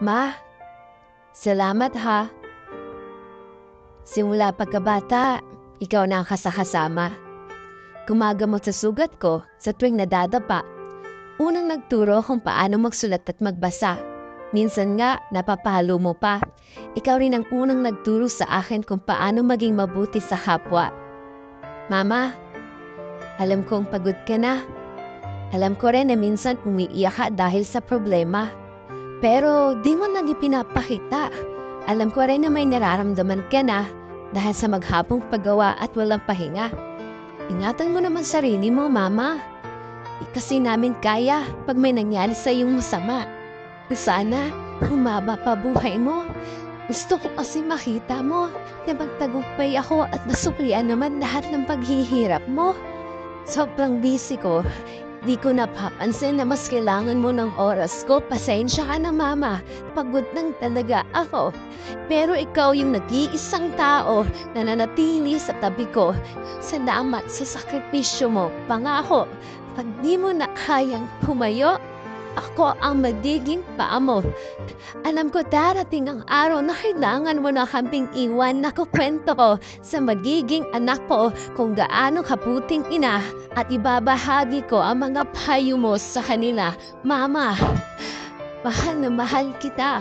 Ma, salamat ha. Simula pagkabata, ikaw na ang kasakasama. Kumagamot sa sugat ko sa tuwing nadadapa. Unang nagturo kung paano magsulat at magbasa. Minsan nga, napapalo mo pa. Ikaw rin ang unang nagturo sa akin kung paano maging mabuti sa kapwa. Mama, alam kong pagod ka na. Alam ko rin na minsan umiiyak ka dahil sa problema. Pero di mo nang ipinapakita. Alam ko rin na may nararamdaman ka na dahil sa maghapong paggawa at walang pahinga. Ingatan mo naman sarili mo, Mama. Kasi namin kaya pag may nangyari sa iyong masama. Sana humaba pa buhay mo. Gusto ko kasi makita mo na magtagumpay ako at nasuklian naman lahat ng paghihirap mo. Sobrang busy ko. Di ko napapansin na mas kailangan mo ng oras ko. Pasensya ka na, Mama. Pagod lang talaga ako. Pero ikaw yung nag-iisang tao na nanatili sa tabi ko. Salamat sa sakripisyo mo. Pangako, pag di mo na kayang pumayo, ako ang magiging paa. Alam ko darating ang araw na kailangan mo na kambing iwan na kukwento ko sa magiging anak ko kung gaano kaputing ina at ibabahagi ko ang mga payo mo sa kanila. Mama, mahal na mahal kita.